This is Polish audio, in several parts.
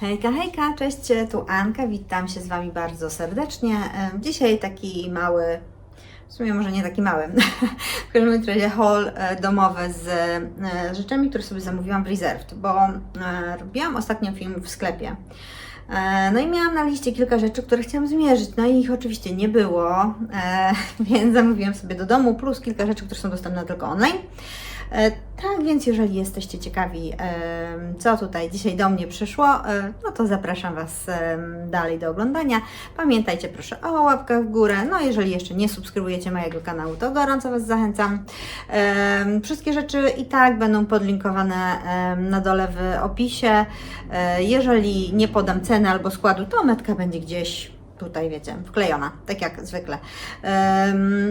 Hejka, hejka, cześć, tu Anka, witam się z Wami bardzo serdecznie. Dzisiaj taki mały, w sumie może nie taki mały, w każdym razie haul e, domowy z e, rzeczami, które sobie zamówiłam w Reserved, bo e, robiłam ostatnio film w sklepie. No i miałam na liście kilka rzeczy, które chciałam zmierzyć, no i ich oczywiście nie było, więc zamówiłam sobie do domu, plus kilka rzeczy, które są dostępne tylko online. E, Tak więc, jeżeli jesteście ciekawi, em, co tutaj dzisiaj do mnie przyszło, e, no to zapraszam Was dalej do oglądania. Pamiętajcie proszę o łapkach w górę. No, jeżeli jeszcze nie subskrybujecie mojego kanału, to gorąco Was zachęcam. Wszystkie rzeczy i tak będą podlinkowane na dole w opisie. E, Jeżeli nie podam ceny albo składu, to metka będzie gdzieś tutaj, wiecie, wklejona, tak jak zwykle.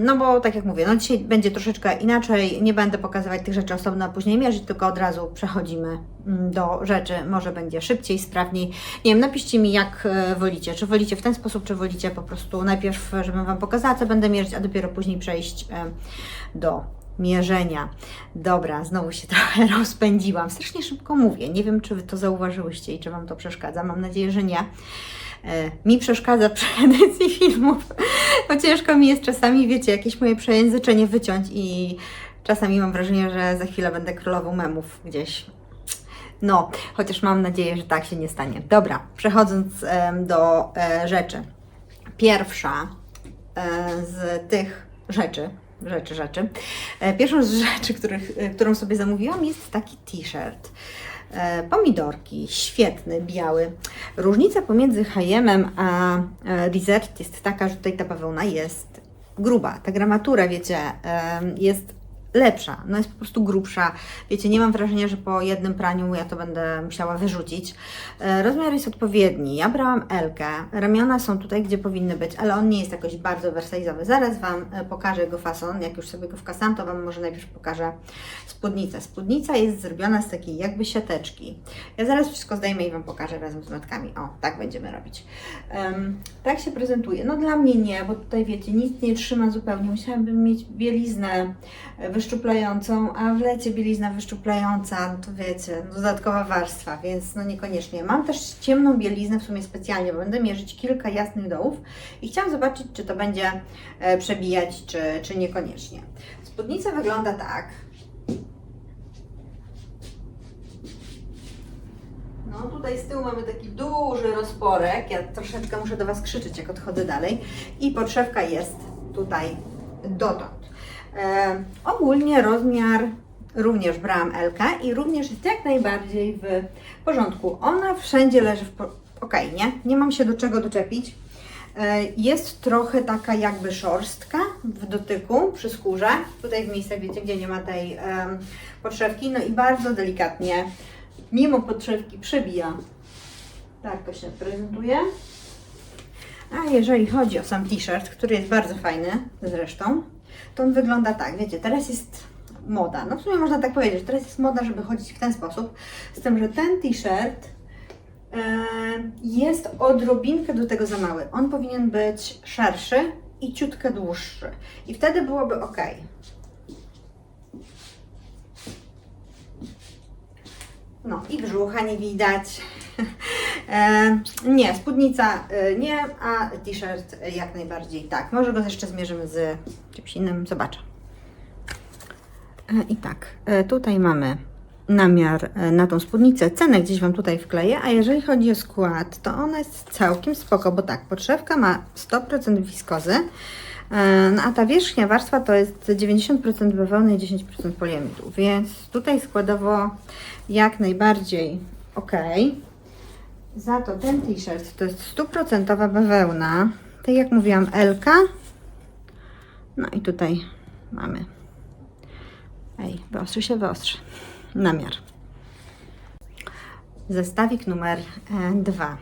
No bo tak jak mówię, no dzisiaj będzie troszeczkę inaczej, nie będę pokazywać tych rzeczy osobno, a później mierzyć, tylko od razu przechodzimy mm, do rzeczy, może będzie szybciej, sprawniej. Nie wiem, napiszcie mi jak e, wolicie, czy wolicie w ten sposób, czy wolicie po prostu najpierw, żebym Wam pokazała, co będę mierzyć, a dopiero później przejść do mierzenia. Dobra, znowu się trochę rozpędziłam. Strasznie szybko mówię. Nie wiem, czy Wy to zauważyłyście i czy Wam to przeszkadza. Mam nadzieję, że nie. E, Mi przeszkadza przy edycji filmów, bo ciężko mi jest czasami, wiecie, jakieś moje przejęzyczenie wyciąć i czasami mam wrażenie, że za chwilę będę królową memów gdzieś. No, chociaż mam nadzieję, że tak się nie stanie. Dobra, przechodząc do e, rzeczy. Pierwsza e, z tych rzeczy, rzeczy, rzeczy. Pierwszą z rzeczy, których, którą sobie zamówiłam, jest taki t-shirt. E, Pomidorki, świetny, biały. Różnica pomiędzy H&M a e, Reserved jest taka, że tutaj ta bawełna jest gruba. Ta gramatura, wiecie, em, jest lepsza, no jest po prostu grubsza. Wiecie, nie mam wrażenia, że po jednym praniu ja to będę musiała wyrzucić. E, Rozmiar jest odpowiedni. Ja brałam Elkę. Ramiona są tutaj, gdzie powinny być, ale on nie jest jakoś bardzo oversize'owy. Zaraz Wam e, pokażę jego fason. Jak już sobie go wkasam, to Wam może najpierw pokażę spódnicę. Spódnica jest zrobiona z takiej jakby siateczki. Ja zaraz wszystko zdejmę i Wam pokażę razem z metkami. O, tak będziemy robić. Em, tak się prezentuje. No dla mnie nie, bo tutaj wiecie, nic nie trzyma zupełnie. Musiałabym mieć bieliznę e, wyszczuplającą, a w lecie bielizna wyszczuplająca, no to wiecie, dodatkowa warstwa, więc no niekoniecznie. Mam też ciemną bieliznę w sumie specjalnie, bo będę mierzyć kilka jasnych dołów i chciałam zobaczyć, czy to będzie e, przebijać, czy, czy niekoniecznie. Spódnica wygląda tak. No tutaj z tyłu mamy taki duży rozporek. Ja troszeczkę muszę do Was krzyczeć, jak odchodzę dalej. I podszewka jest tutaj dotąd. E, ogólnie rozmiar również brałam Elkę i również jest jak najbardziej w porządku. Ona wszędzie leży w ok, nie? Nie mam się do czego doczepić. E, Jest trochę taka jakby szorstka w dotyku przy skórze. Tutaj w miejscach, wiecie, gdzie nie ma tej em, podszewki. No i bardzo delikatnie, mimo podszewki, przebija. Tak to się prezentuje. A jeżeli chodzi o sam t-shirt, który jest bardzo fajny zresztą, to on wygląda tak, wiecie, teraz jest moda. No w sumie można tak powiedzieć, teraz jest moda, żeby chodzić w ten sposób. Z tym, że ten t-shirt e, jest odrobinkę do tego za mały. On powinien być szerszy i ciutkę dłuższy. I wtedy byłoby ok. No i brzucha nie widać. Nie, spódnica e, nie, a t-shirt jak najbardziej tak. Może go jeszcze zmierzymy z czymś innym, zobaczę. E, I tak, e, tutaj mamy namiar na tą spódnicę. Cenę gdzieś Wam tutaj wkleję, a jeżeli chodzi o skład, to ona jest całkiem spoko, bo tak, podszewka ma 100% wiskozy, no a ta wierzchnia warstwa to jest 90% bawełny i 10% poliamidu, więc tutaj składowo jak najbardziej ok. Za to ten t-shirt to jest stuprocentowa bawełna. Tak jak mówiłam, Elka. No i tutaj mamy. Ej, wyostrzy się, wyostrzy. Namiar. Zestawik numer 2.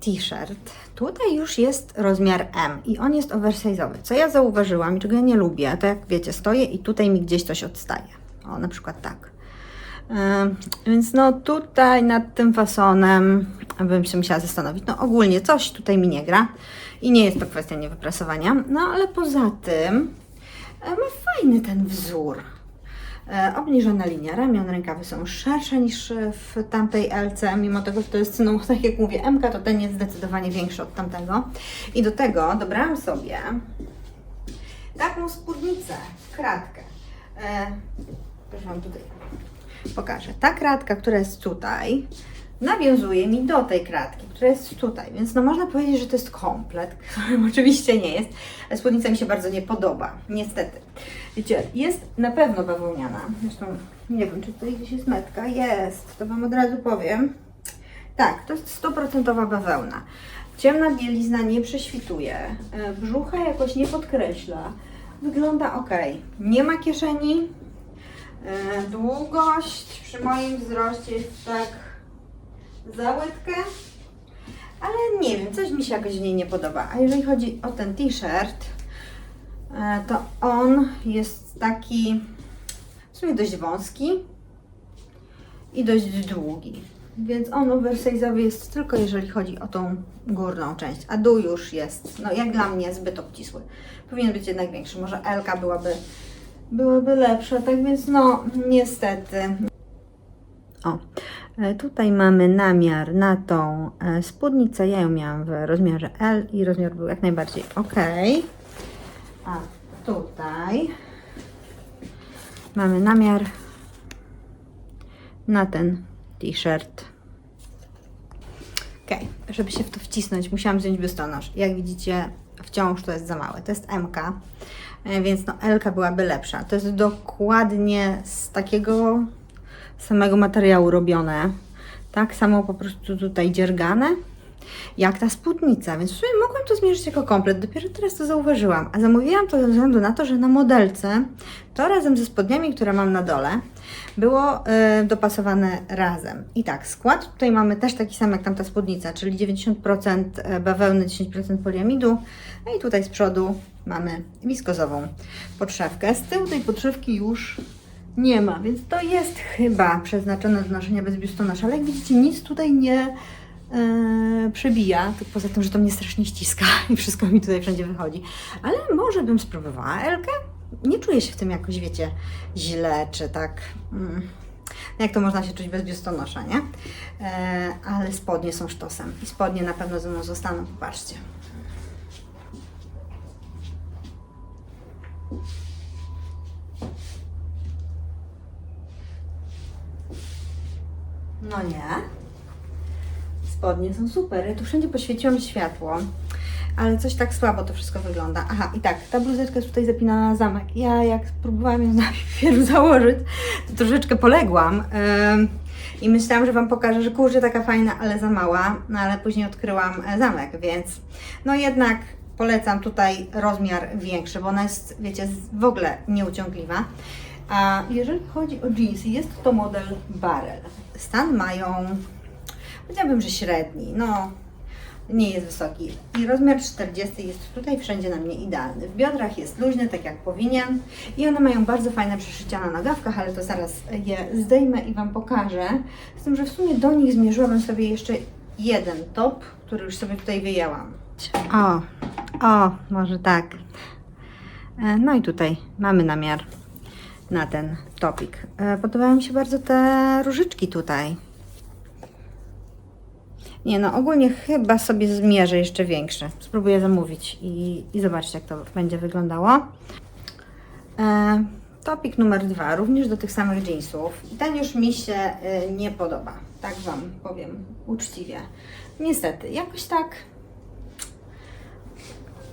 T-shirt. Tutaj już jest rozmiar M i on jest oversize'owy. Co ja zauważyłam i czego ja nie lubię, to jak wiecie, stoję i tutaj mi gdzieś coś odstaje. O, na przykład tak. Więc no tutaj nad tym fasonem bym się musiała zastanowić. No ogólnie coś tutaj mi nie gra i nie jest to kwestia niewyprasowania. No ale poza tym e, ma fajny ten wzór. E, obniżona linia ramion, rękawy są szersze niż w tamtej LC, mimo tego, że to jest, no tak jak mówię, MK, to ten jest zdecydowanie większy od tamtego. I do tego dobrałam sobie taką spódnicę, kratkę. E, proszę Wam tutaj pokażę. Ta kratka, która jest tutaj, nawiązuje mi do tej kratki, która jest tutaj, więc no można powiedzieć, że to jest komplet, którym oczywiście nie jest. Spódnica mi się bardzo nie podoba, niestety. Wiecie, jest na pewno bawełniana, zresztą nie wiem, czy tutaj gdzieś jest metka, jest, to Wam od razu powiem. Tak, to jest 100% bawełna. Ciemna bielizna nie prześwituje, e, brzucha jakoś nie podkreśla, wygląda ok. Nie ma kieszeni, Długość przy moim wzroście jest tak za łydkę, ale nie wiem, coś mi się jakoś w niej nie podoba. A jeżeli chodzi o ten t-shirt, e, to on jest taki w sumie dość wąski i dość długi. Więc on oversize'owy jest tylko jeżeli chodzi o tą górną część, a dół już jest, no jak dla mnie, zbyt obcisły. Powinien być jednak większy, może Elka byłaby byłaby lepsza, tak więc no niestety. O, e, tutaj mamy namiar na tą e, spódnicę. Ja ją miałam w rozmiarze L i rozmiar był jak najbardziej ok. A tutaj mamy namiar na ten t-shirt. Ok, żeby się w to wcisnąć, musiałam wziąć biustonosz. Jak widzicie, wciąż to jest za małe. To jest MK. E, więc no Elka byłaby lepsza. To jest dokładnie z takiego samego materiału robione. Tak samo po prostu tutaj dziergane, jak ta spódnica, więc w sumie mogłam to zmierzyć jako komplet, dopiero teraz to zauważyłam. A zamówiłam to ze względu na to, że na modelce to razem ze spodniami, które mam na dole, było y, dopasowane razem. I tak, skład tutaj mamy też taki sam jak tamta spódnica, czyli 90% bawełny, 10% poliamidu. No i tutaj z przodu mamy wiskozową podszewkę. Z tyłu tej podszewki już nie ma, więc to jest chyba przeznaczone do noszenia bez biustonosza, ale jak widzicie nic tutaj nie yy, przebija, poza tym, że to mnie strasznie ściska i wszystko mi tutaj wszędzie wychodzi. Ale może bym spróbowała Elkę? Nie czuję się w tym jakoś, wiecie, źle, czy tak... Mm. Jak to można się czuć bez biustonosza, nie? E, ale spodnie są sztosem i spodnie na pewno ze mną zostaną, popatrzcie. No nie. Spodnie są super. Ja tu wszędzie poświeciłam światło, ale coś tak słabo to wszystko wygląda. Aha, i tak, ta bluzeczka jest tutaj zapinana na zamek. Ja jak próbowałam ją najpierw założyć, to troszeczkę poległam. Ym, I myślałam, że Wam pokażę, że kurczę, taka fajna, ale za mała. No ale później odkryłam e, zamek, więc no jednak polecam tutaj rozmiar większy, bo ona jest, wiecie, w ogóle nieuciągliwa. A jeżeli chodzi o jeansy, jest to model Barrel. Stan mają, powiedziałabym, że średni, no nie jest wysoki. I rozmiar 40 jest tutaj wszędzie na mnie idealny. W biodrach jest luźny, tak jak powinien. I one mają bardzo fajne przeszycia na nogawkach, ale to zaraz je zdejmę i Wam pokażę. Z tym, że w sumie do nich zmierzyłabym sobie jeszcze jeden top, który już sobie tutaj wyjęłam. O, o, może tak. E, No i tutaj mamy namiar na ten topik. E, Podobają mi się bardzo te różyczki tutaj. Nie no, ogólnie chyba sobie zmierzę jeszcze większe. Spróbuję zamówić i, i zobaczcie, jak to będzie wyglądało. E, topik numer dwa, również do tych samych jeansów. I ten już mi się e, nie podoba. Tak Wam powiem uczciwie. Niestety, jakoś tak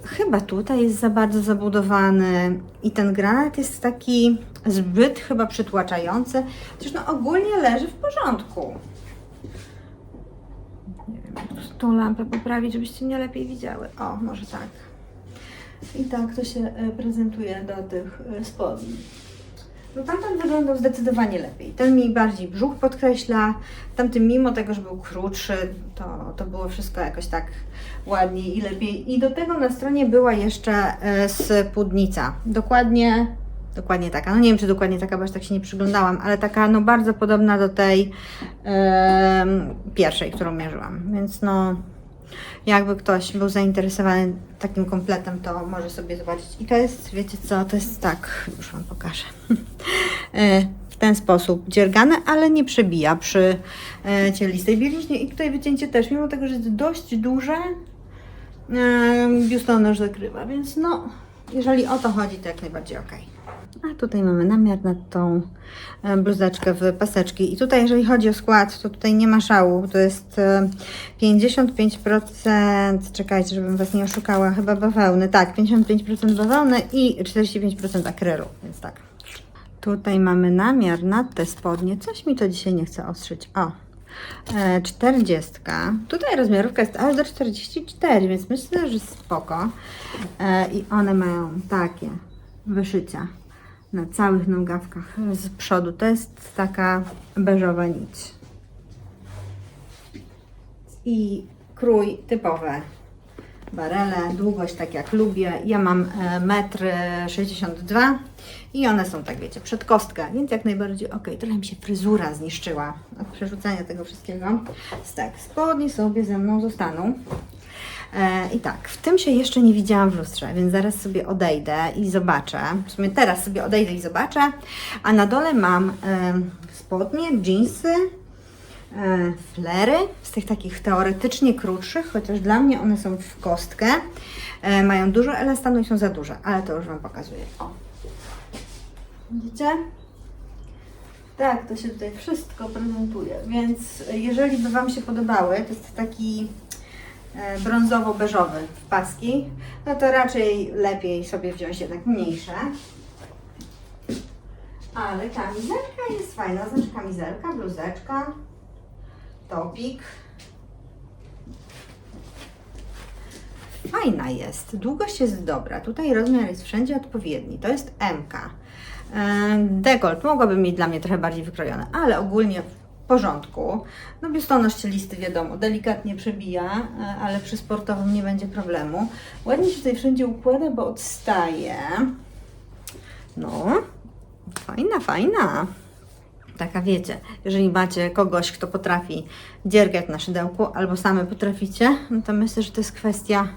chyba tutaj jest za bardzo zabudowany i ten granat jest taki zbyt chyba przytłaczający. Chociaż no ogólnie leży w porządku. Nie wiem, jak tu tą lampę poprawić, żebyście mnie lepiej widziały. O, może tak. I tak to się e, prezentuje do tych e, spodni. No tamten wyglądał zdecydowanie lepiej. Ten mi bardziej brzuch podkreśla. Tamtym mimo tego, że był krótszy, to, to było wszystko jakoś tak ładniej i lepiej. I do tego na stronie była jeszcze e, spódnica. Dokładnie, dokładnie taka. No nie wiem, czy dokładnie taka, bo aż tak się nie przyglądałam, ale taka no bardzo podobna do tej em, pierwszej, którą mierzyłam. Więc no jakby ktoś był zainteresowany takim kompletem, to może sobie zobaczyć. I to jest, wiecie co, to jest tak, już Wam pokażę. e, w ten sposób dziergane, ale nie przebija przy e, cielistej bieliźnie. I tutaj wycięcie też, mimo tego, że jest dość duże, biustonosz zakrywa, więc no, jeżeli o to chodzi, to jak najbardziej ok. A tutaj mamy namiar na tą e, bluzeczkę w paseczki. I tutaj, jeżeli chodzi o skład, to tutaj nie ma szału. To jest e, 55%, czekajcie, żebym Was nie oszukała, chyba bawełny. Tak, 55% bawełny i 45% akrylu, więc tak. Tutaj mamy namiar na te spodnie. Coś mi to dzisiaj nie chce ostrzyć. O, e, 40. Tutaj rozmiarówka jest aż do 44, więc myślę, że spoko. E, I one mają takie wyszycia na całych nogawkach z przodu. To jest taka beżowa nić. I krój typowe barele, długość tak jak lubię. Ja mam e, 1,62 m i one są tak wiecie, przed kostkę, więc jak najbardziej ok. Trochę mi się fryzura zniszczyła od przerzucania tego wszystkiego. Tak, spodnie sobie ze mną zostaną. E, I tak, w tym się jeszcze nie widziałam w lustrze, więc zaraz sobie odejdę i zobaczę. W sumie teraz sobie odejdę i zobaczę. A na dole mam e, spodnie, jeansy, e, flery z tych takich teoretycznie krótszych, chociaż dla mnie one są w kostkę. Mają dużo elastanu i są za duże, ale to już Wam pokazuję. O. Widzicie? Tak, to się tutaj wszystko prezentuje, więc jeżeli by Wam się podobały, to jest taki brązowo-beżowy w paski, no to raczej lepiej sobie wziąć jednak mniejsze. Ale kamizelka jest fajna, znaczy kamizelka, bluzeczka, topik. Fajna jest, długość jest dobra, tutaj rozmiar jest wszędzie odpowiedni, to jest MK. E, Dekolt mogłaby mieć dla mnie trochę bardziej wykrojone, ale ogólnie porządku. No biustonosz cielisty wiadomo, delikatnie przebija, e, ale przy sportowym nie będzie problemu. Ładnie się tutaj wszędzie układa, bo odstaje. No, fajna, fajna. Taka wiecie, jeżeli macie kogoś, kto potrafi dziergać na szydełku, albo same potraficie, no to myślę, że to jest kwestia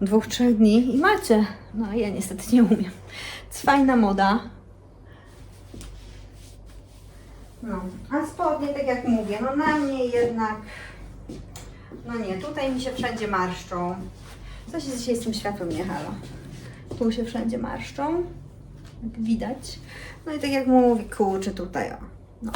dwóch, trzech dni i macie. No ja niestety nie umiem. Jest fajna moda. No, a spodnie, tak jak mówię, no na mnie jednak, no nie, tutaj mi się wszędzie marszczą. Coś jest dzisiaj z tym światłem nie halo. Tu się wszędzie marszczą, jak widać. No i tak jak mówi, kurczę tutaj, o. No,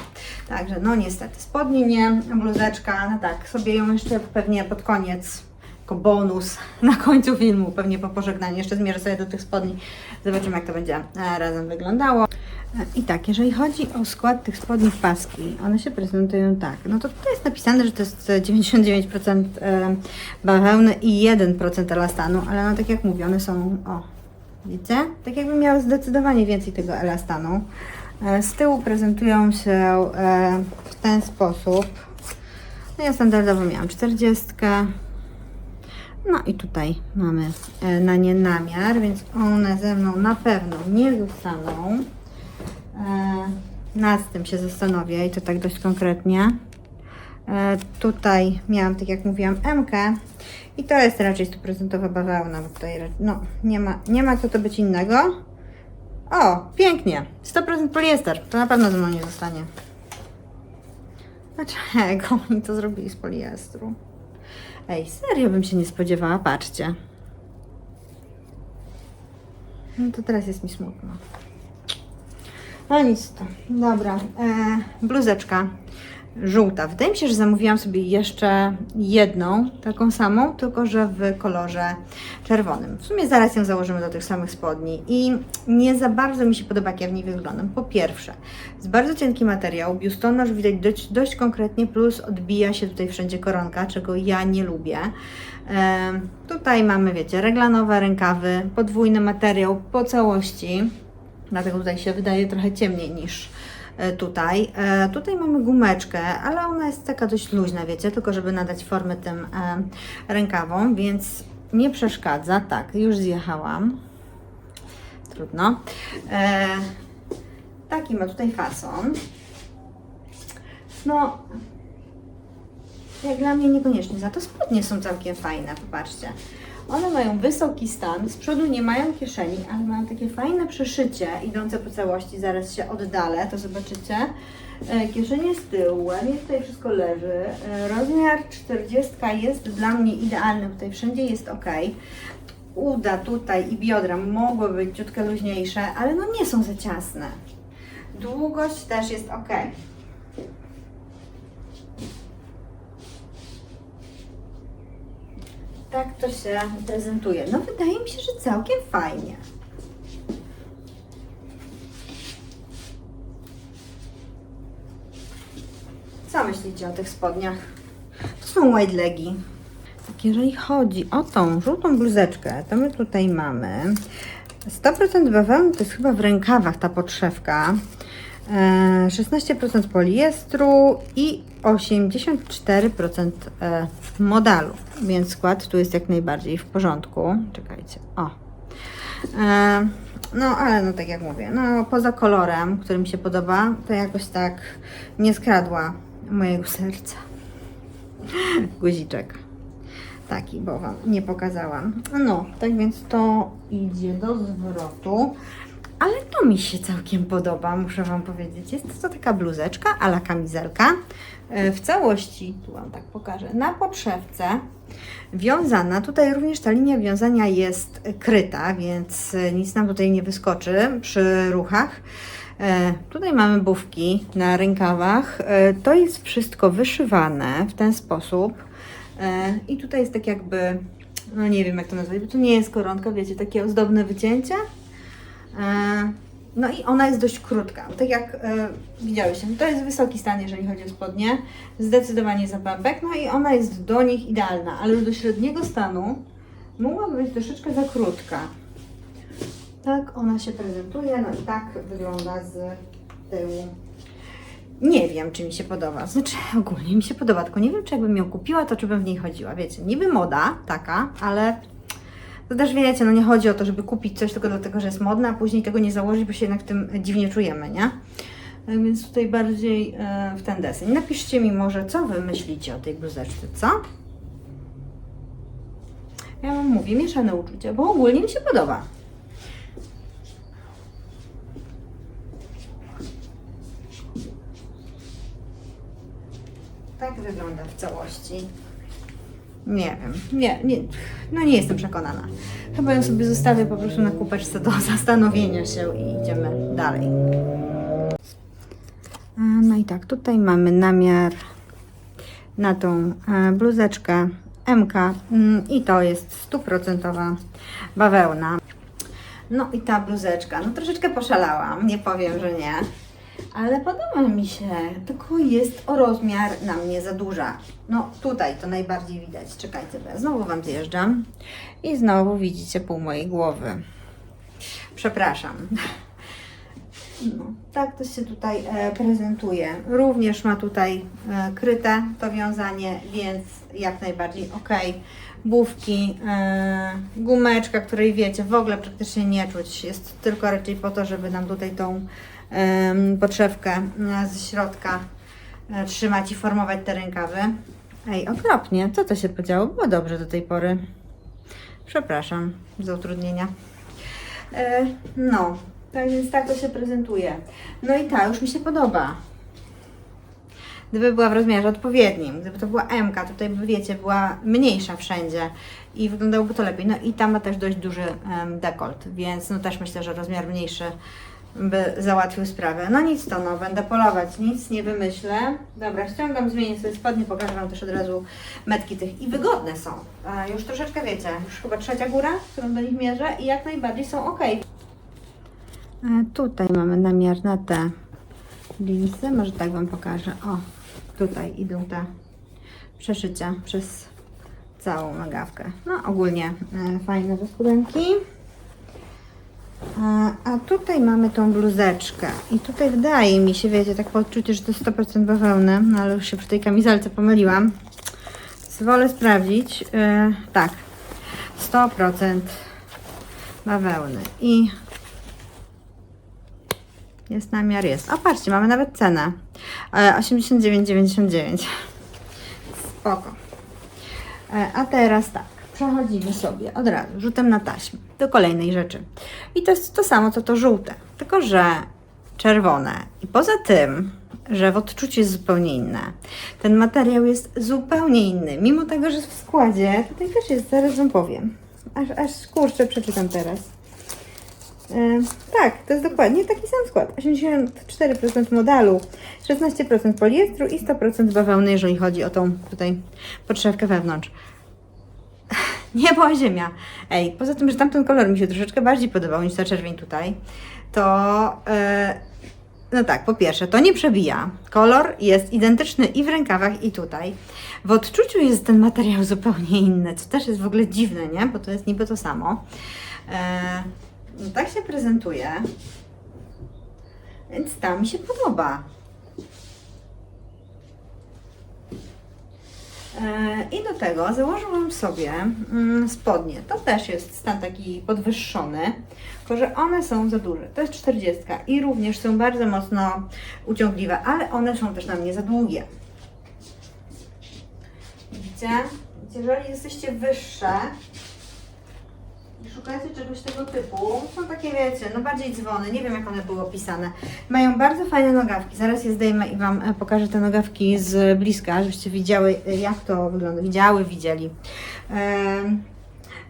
także no niestety, spodnie nie, bluzeczka, no tak, sobie ją jeszcze pewnie pod koniec, jako bonus na końcu filmu, pewnie po pożegnaniu, jeszcze zmierzę sobie do tych spodni, zobaczymy jak to będzie e, razem wyglądało. E, I tak, jeżeli chodzi o skład tych spodni paski, one się prezentują tak, no to tutaj jest napisane, że to jest e, 99% e, bawełny i 1% elastanu, ale no tak jak mówię, one są, o, widzicie? Tak jakby miały zdecydowanie więcej tego elastanu. Z tyłu prezentują się w ten sposób. No ja standardowo miałam 40. No i tutaj mamy e, na nie namiar, więc one ze mną na pewno nie zostaną. E, Nad tym się zastanowię i to tak dość konkretnie. E, Tutaj miałam, tak jak mówiłam, MK i to jest raczej stuprocentowa bawełna, bo tutaj no, nie, ma, nie ma co to być innego. O, pięknie. 100% poliester. To na pewno ze mną nie zostanie. Dlaczego oni to zrobili z poliestru? Ej, serio bym się nie spodziewała, patrzcie. No to teraz jest mi smutno. No nic to. Dobra. E, bluzeczka żółta. Wydaje mi się, że zamówiłam sobie jeszcze jedną, taką samą, tylko że w kolorze czerwonym. W sumie zaraz ją założymy do tych samych spodni i nie za bardzo mi się podoba, jak ja w niej wyglądam. Po pierwsze, jest bardzo cienki materiał, biustonosz widać dość, dość konkretnie, plus odbija się tutaj wszędzie koronka, czego ja nie lubię. Tutaj mamy, wiecie, reglanowe rękawy, podwójny materiał po całości, dlatego tutaj się wydaje trochę ciemniej niż tutaj. E, Tutaj mamy gumeczkę, ale ona jest taka dość luźna, wiecie, tylko żeby nadać formę tym e, rękawom, więc nie przeszkadza. Tak, już zjechałam. Trudno. E, Taki ma tutaj fason. No, jak dla mnie niekoniecznie. Za to spodnie są całkiem fajne, popatrzcie. One mają wysoki stan, z przodu nie mają kieszeni, ale mają takie fajne przeszycie idące po całości. Zaraz się oddalę, to zobaczycie. E, Kieszenie z tyłu, ładnie tutaj wszystko leży. E, Rozmiar 40 jest dla mnie idealny, tutaj wszędzie jest ok. Uda tutaj i biodra mogły być ciutkę luźniejsze, ale no nie są za ciasne. Długość też jest ok. Tak to się prezentuje. No wydaje mi się, że całkiem fajnie. Co myślicie o tych spodniach? To są wide legi. Tak, jeżeli chodzi o tą żółtą bluzeczkę, to my tutaj mamy 100% bawełny, to jest chyba w rękawach ta podszewka. E, 16% poliestru i 84% e, modalu, więc skład tu jest jak najbardziej w porządku. Czekajcie, o. E, No, ale no tak jak mówię, no poza kolorem, który mi się podoba, to jakoś tak nie skradła mojego serca. Guziczek. Taki, bo Wam nie pokazałam. No, tak więc to idzie do zwrotu. Ale to mi się całkiem podoba, muszę Wam powiedzieć. Jest to taka bluzeczka, ala kamizelka. e, W całości, tu Wam tak pokażę, na podszewce wiązana. Tutaj również ta linia wiązania jest kryta, więc e, nic nam tutaj nie wyskoczy przy ruchach. E, Tutaj mamy bufki na rękawach. To jest wszystko wyszywane w ten sposób. I tutaj jest tak jakby, no nie wiem jak to nazwać, bo to nie jest koronka, wiecie, takie ozdobne wycięcie. E, No i ona jest dość krótka. Tak jak e, widziałyście, to jest wysoki stan, jeżeli chodzi o spodnie. Zdecydowanie za pępek. No i ona jest do nich idealna, ale już do średniego stanu mogłaby być troszeczkę za krótka. Tak ona się prezentuje, no i tak wygląda z tyłu. Nie wiem, czy mi się podoba. Znaczy, ogólnie mi się podoba, tylko nie wiem, czy jakbym ją kupiła, to czy bym w niej chodziła. Wiecie, niby moda taka, ale to też wiecie, no nie chodzi o to, żeby kupić coś tylko dlatego, że jest modna, a później tego nie założyć, bo się jednak tym dziwnie czujemy, nie? E, Więc tutaj bardziej e, w ten deseń. Napiszcie mi może, co Wy myślicie o tej bluzeczce, co? Ja Wam mówię, mieszane uczucia, bo ogólnie mi się podoba. Tak wygląda w całości. Nie wiem, nie, nie, no nie jestem przekonana. Chyba ją sobie zostawię po prostu na kupeczce do zastanowienia się i idziemy dalej. No i tak, tutaj mamy namiar na tą e, bluzeczkę MK mm, i to jest stuprocentowa bawełna. No i ta bluzeczka, no troszeczkę poszalałam, nie powiem, że nie, ale podoba mi się, tylko jest o rozmiar na mnie za duża. No tutaj to najbardziej widać, czekajcie, bo ja znowu Wam zjeżdżam i znowu widzicie pół mojej głowy. Przepraszam. No, tak to się tutaj e, prezentuje. Również ma tutaj e, kryte to wiązanie, więc jak najbardziej ok. Bówki, e, gumeczka, której wiecie, w ogóle praktycznie nie czuć. Jest tylko raczej po to, żeby nam tutaj tą podszewkę e, z środka e, trzymać i formować te rękawy. Ej, okropnie, co to się podziało? Było dobrze do tej pory. Przepraszam za utrudnienia. E, no, tak więc tak to się prezentuje. No i ta już mi się podoba. Gdyby była w rozmiarze odpowiednim, gdyby to była M, tutaj by wiecie, była mniejsza wszędzie i wyglądałoby to lepiej. No i tam ma też dość duży em, dekolt, więc no też myślę, że rozmiar mniejszy by załatwił sprawę. No nic to, no będę polować, nic nie wymyślę. Dobra, ściągam, zmienię sobie spodnie, pokażę Wam też od razu metki tych i wygodne są. E, już troszeczkę wiecie, już chyba trzecia góra, którą do nich mierzę i jak najbardziej są ok. E, Tutaj mamy namiar na te linsy. Może tak Wam pokażę. O, tutaj idą te przeszycia przez całą nagawkę. No ogólnie e, fajne skórenki. A, a tutaj mamy tą bluzeczkę. I tutaj wydaje mi się, wiecie, tak po odczuciu, że to jest 100% bawełny, no ale już się przy tej kamizelce pomyliłam. Więc wolę sprawdzić. E, tak, 100% bawełny. I jest namiar, jest. O, patrzcie, mamy nawet cenę. E, 89,99. Spoko. E, A teraz tak, przechodzimy sobie od razu rzutem na taśmę do kolejnej rzeczy. I to jest to samo, co to żółte, tylko że czerwone. I poza tym, że w odczuciu jest zupełnie inne. Ten materiał jest zupełnie inny, mimo tego, że w składzie tutaj też jest, zaraz Wam powiem. Aż, aż kurczę, przeczytam teraz. E, tak, to jest dokładnie taki sam skład. 84% modalu, 16% poliestru i 100% bawełny, jeżeli chodzi o tą tutaj podszewkę wewnątrz. Nie była ziemia. Ej, poza tym, że tamten kolor mi się troszeczkę bardziej podobał niż ta czerwień tutaj, to e, no tak, po pierwsze, to nie przebija. Kolor jest identyczny i w rękawach, i tutaj. W odczuciu jest ten materiał zupełnie inny, co też jest w ogóle dziwne, nie? Bo to jest niby to samo. E, no tak się prezentuje. Więc ta mi się podoba. I do tego założyłam sobie mm, spodnie. To też jest stan taki podwyższony, tylko że one są za duże. To jest 40 i również są bardzo mocno uciągliwe, ale one są też na mnie za długie. Widzicie? Jeżeli jesteście wyższe i szukacie czegoś tego typu, są takie wiecie, no bardziej dzwony, nie wiem jak one były opisane. Mają bardzo fajne nogawki, zaraz je zdejmę i Wam e, pokażę te nogawki z bliska, żebyście widziały e, jak to wygląda, widziały, widzieli.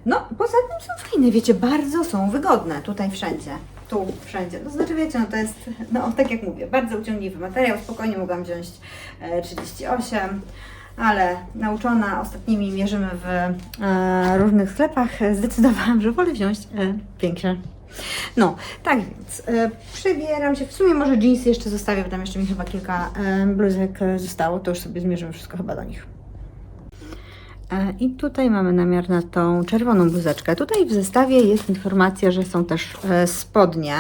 No, poza tym są fajne, wiecie, bardzo są wygodne tutaj wszędzie. Tu, wszędzie. To znaczy, wiecie, no to jest, no tak jak mówię, bardzo uciągliwy materiał. Spokojnie mogłam wziąć e, 38, ale nauczona ostatnimi mierzymy w e, różnych sklepach, e, zdecydowałam, że wolę wziąć e, większe. No, tak więc e, przebieram się. W sumie może jeansy jeszcze zostawię, bo tam jeszcze mi chyba kilka e, bluzek e, zostało. To już sobie zmierzymy wszystko chyba do nich. E, I tutaj mamy namiar na tą czerwoną bluzeczkę. Tutaj w zestawie jest informacja, że są też spodnie.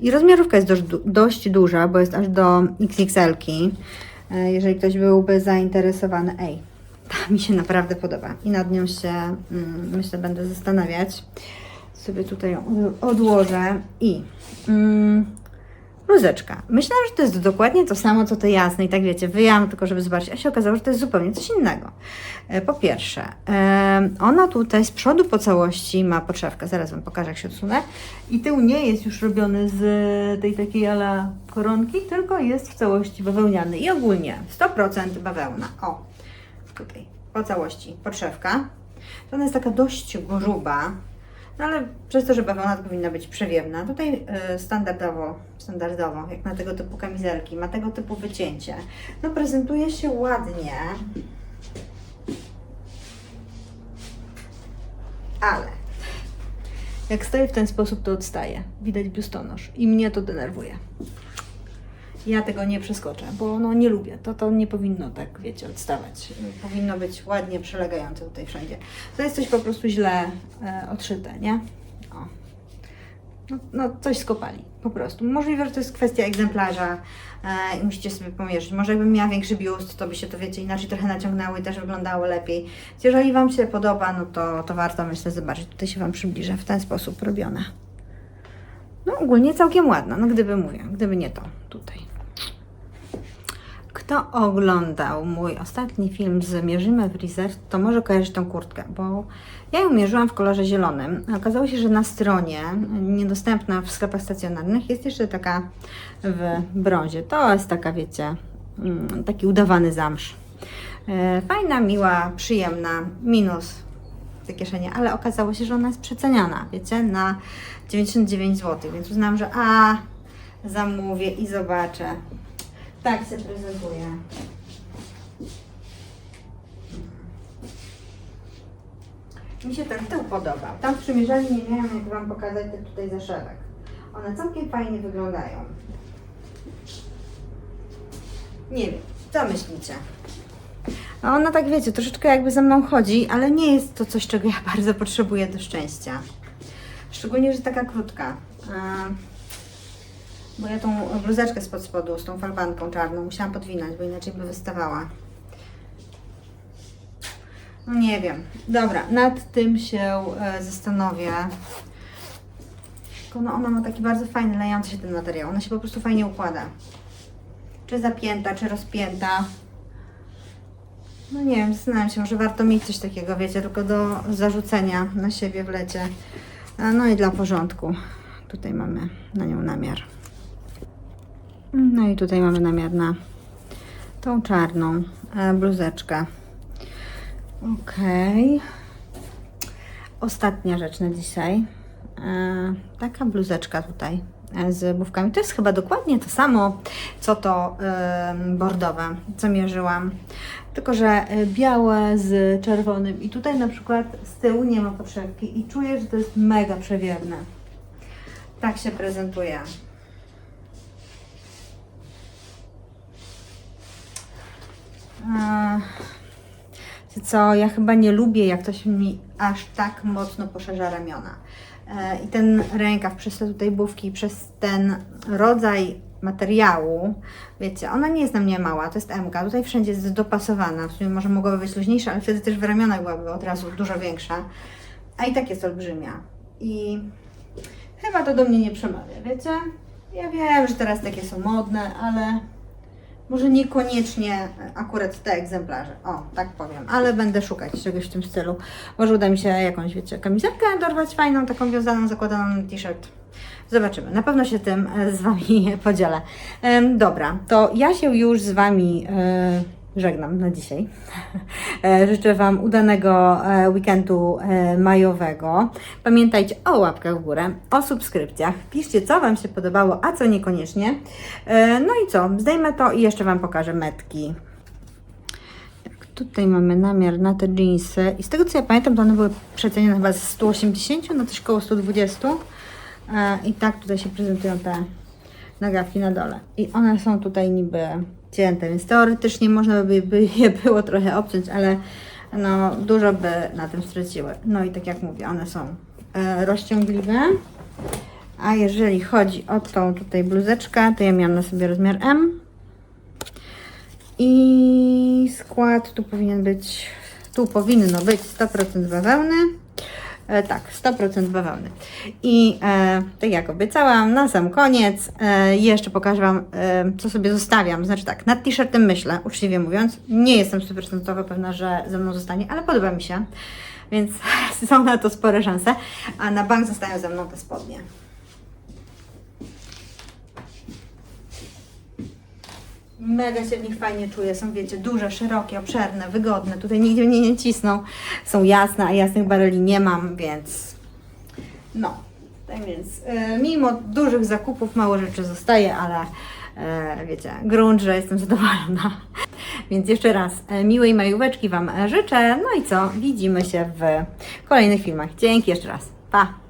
I rozmiarówka jest dość, dość duża, bo jest aż do XXL-ki. E, Jeżeli ktoś byłby zainteresowany. Ej, ta mi się naprawdę podoba. I nad nią się, mm, myślę, będę zastanawiać. Sobie tutaj ją od- odłożę. I mm, bluzeczka. Myślałam, że to jest dokładnie to samo, co te jasne i tak wiecie, wyjęłam tylko, żeby zobaczyć, a się okazało, że to jest zupełnie coś innego. E, Po pierwsze, ona tutaj z przodu po całości ma podszewkę, zaraz Wam pokażę, jak się odsunę. I tył nie jest już robiony z tej takiej ala koronki, tylko jest w całości bawełniany i ogólnie 100% bawełna. O, tutaj, po całości podszewka. To ona jest taka dość gruba, no ale przez to, że bawełna to powinna być przewiewna. Tutaj y, standardowo, standardowo, jak na tego typu kamizelki, ma tego typu wycięcie. No prezentuje się ładnie. Ale jak stoję w ten sposób, to odstaje. Widać biustonosz i mnie to denerwuje. Ja tego nie przeskoczę, bo no nie lubię. To, to nie powinno tak, wiecie, odstawać. Powinno być ładnie przylegające tutaj wszędzie. To jest coś po prostu źle e, odszyte, nie? O. No, no coś skopali, po prostu. Możliwe, że to jest kwestia egzemplarza e, i musicie sobie pomierzyć. Może jakbym miała większy biust, to by się to, wiecie, inaczej trochę naciągnęło i też wyglądało lepiej. Więc jeżeli Wam się podoba, no to, to warto, myślę, zobaczyć. Tutaj się Wam przybliżę w ten sposób robione. No ogólnie całkiem ładna, no gdyby mówię, gdyby nie to tutaj. Kto oglądał mój ostatni film z Mierzymy w Reserve, to może kojarzyć tą kurtkę, bo ja ją mierzyłam w kolorze zielonym. Okazało się, że na stronie, niedostępna w sklepach stacjonarnych, jest jeszcze taka w brązie. To jest taka, wiecie, mm, taki udawany zamsz. E, Fajna, miła, przyjemna, minus te kieszenie, ale okazało się, że ona jest przeceniana, wiecie, na 99 zł, więc uznałam, że a, zamówię i zobaczę. Tak się prezentuje. Mi się ten tył podobał. Tam w przymierzalni nie miałam jak Wam pokazać ten tutaj zaszewek. One całkiem fajnie wyglądają. Nie wiem, co myślicie? A ona tak wiecie, troszeczkę jakby ze mną chodzi, ale nie jest to coś, czego ja bardzo potrzebuję do szczęścia. Szczególnie, że taka krótka. Bo ja tą bluzeczkę spod spodu z tą falbanką czarną musiałam podwinąć, bo inaczej by wystawała. No nie wiem. Dobra, nad tym się e, zastanowię. Tylko no ona ma taki bardzo fajny, lejący się ten materiał. Ona się po prostu fajnie układa. Czy zapięta, czy rozpięta. No nie wiem, zastanawiam się, może warto mieć coś takiego, wiecie, tylko do zarzucenia na siebie w lecie. A, No i dla porządku. Tutaj mamy na nią namiar. No i tutaj mamy namiar na tą czarną e, bluzeczkę. Okej. Ostatnia rzecz na dzisiaj. E, taka bluzeczka tutaj e, z bufkami. To jest chyba dokładnie to samo, co to bordowe, co mierzyłam. Tylko, że białe z czerwonym. I tutaj na przykład z tyłu nie ma podszewki i czuję, że to jest mega przewiewne. Tak się prezentuje. Co, ja chyba nie lubię, jak ktoś mi aż tak mocno poszerza ramiona. E, I ten rękaw przez te tutaj bufki, przez ten rodzaj materiału, wiecie, ona nie jest na mnie mała, to jest MK, tutaj wszędzie jest dopasowana, w sumie może mogłaby być luźniejsza, ale wtedy też w ramionach byłaby od razu dużo większa, a i tak jest olbrzymia. I chyba to do mnie nie przemawia, wiecie? Ja wiem, że teraz takie są modne, ale może niekoniecznie akurat te egzemplarze. O, tak powiem, ale będę szukać czegoś w tym stylu. Może uda mi się jakąś, wiecie, kamizelkę dorwać fajną, taką wiązaną, zakładaną na t-shirt. Zobaczymy. Na pewno się tym e, z Wami podzielę. Dobra, to ja się już z Wami e, żegnam na dzisiaj. E, Życzę Wam udanego e, weekendu e, majowego. Pamiętajcie o łapkach w górę, o subskrypcjach. Piszcie, co Wam się podobało, a co niekoniecznie. No i co? Zdejmę to i jeszcze Wam pokażę metki. Jak Tutaj mamy namiar na te jeansy i z tego co ja pamiętam, to one były przecenione chyba z 180 na coś koło 120. E, I tak tutaj się prezentują te nagawki na dole. I one są tutaj niby cięte, więc teoretycznie można by, by je było trochę obciąć, ale no, dużo by na tym straciły. No i tak jak mówię, one są e, rozciągliwe. A jeżeli chodzi o tą tutaj bluzeczkę, to ja miałam na sobie rozmiar M. I skład tu powinien być, tu powinno być 100% bawełny. E, tak, 100% bawełny. I e, tak jak obiecałam, na sam koniec e, jeszcze pokażę Wam, e, co sobie zostawiam. Znaczy tak, nad t-shirtem myślę, uczciwie mówiąc. Nie jestem 100% pewna, że ze mną zostanie, ale podoba mi się. Więc są na to spore szanse. A na bank zostają ze mną te spodnie. Mega się w nich fajnie czuję. Są, wiecie, duże, szerokie, obszerne, wygodne. Tutaj nigdzie mnie nie cisną. Są jasne, a jasnych bareli nie mam, więc no. Tak więc, e, mimo dużych zakupów, mało rzeczy zostaje, ale e, wiecie, grunt, że jestem zadowolona. Więc jeszcze raz e, miłej majóweczki Wam życzę. No i co? Widzimy się w kolejnych filmach. Dzięki jeszcze raz. Pa!